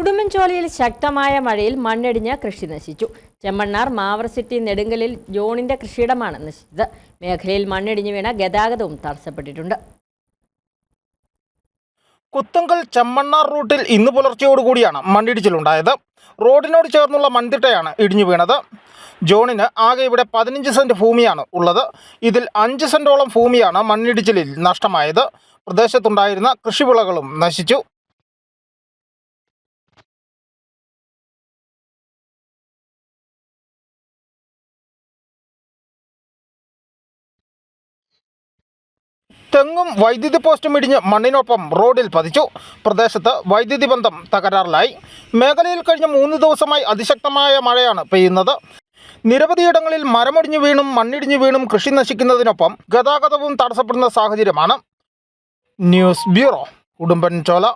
ഉടുമ്പൻചോലയിൽ ശക്തമായ മഴയിൽ മണ്ണിടിഞ്ഞ് കൃഷി നശിച്ചു. ചെമ്മണ്ണാർ മാവർ സിറ്റി നെടുങ്കലിൽ ജോണിന്റെ കൃഷിയിടമാണ് നശിച്ചത്. മേഖലയിൽ മണ്ണിടിഞ്ഞു വീണ ഗതാഗതവും തടസ്സപ്പെട്ടിട്ടുണ്ട്. കുത്തുങ്കൽ ചെമ്മണ്ണാർ റൂട്ടിൽ ഇന്ന് പുലർച്ചയോടുകൂടിയാണ് മണ്ണിടിച്ചിലുണ്ടായത്. റോഡിനോട് ചേർന്നുള്ള മൺതിട്ടയാണ് ഇടിഞ്ഞു വീണത്. ജോണിന് ആകെ ഇവിടെ പതിനഞ്ച് സെന്റ് ഭൂമിയാണ് ഉള്ളത്. ഇതിൽ അഞ്ച് സെന്റോളം ഭൂമിയാണ് മണ്ണിടിച്ചിലിൽ നഷ്ടമായത്. പ്രദേശത്തുണ്ടായിരുന്ന കൃഷിവിളകളും നശിച്ചു. തെങ്ങും വൈദ്യുതി പോസ്റ്റും ഇടിഞ്ഞ് മണ്ണിനൊപ്പം റോഡിൽ പതിച്ചു. പ്രദേശത്ത് വൈദ്യുതി ബന്ധം തകരാറിലായി. മേഖലയിൽ കഴിഞ്ഞ മൂന്ന് ദിവസമായി അതിശക്തമായ മഴയാണ് പെയ്യുന്നത്. നിരവധിയിടങ്ങളിൽ മരമൊടിഞ്ഞു വീണും മണ്ണിടിഞ്ഞു വീണും കൃഷി നശിക്കുന്നതിനൊപ്പം ഗതാഗതവും തടസ്സപ്പെടുന്ന സാഹചര്യമാണ്. News bureau Udumbanchola.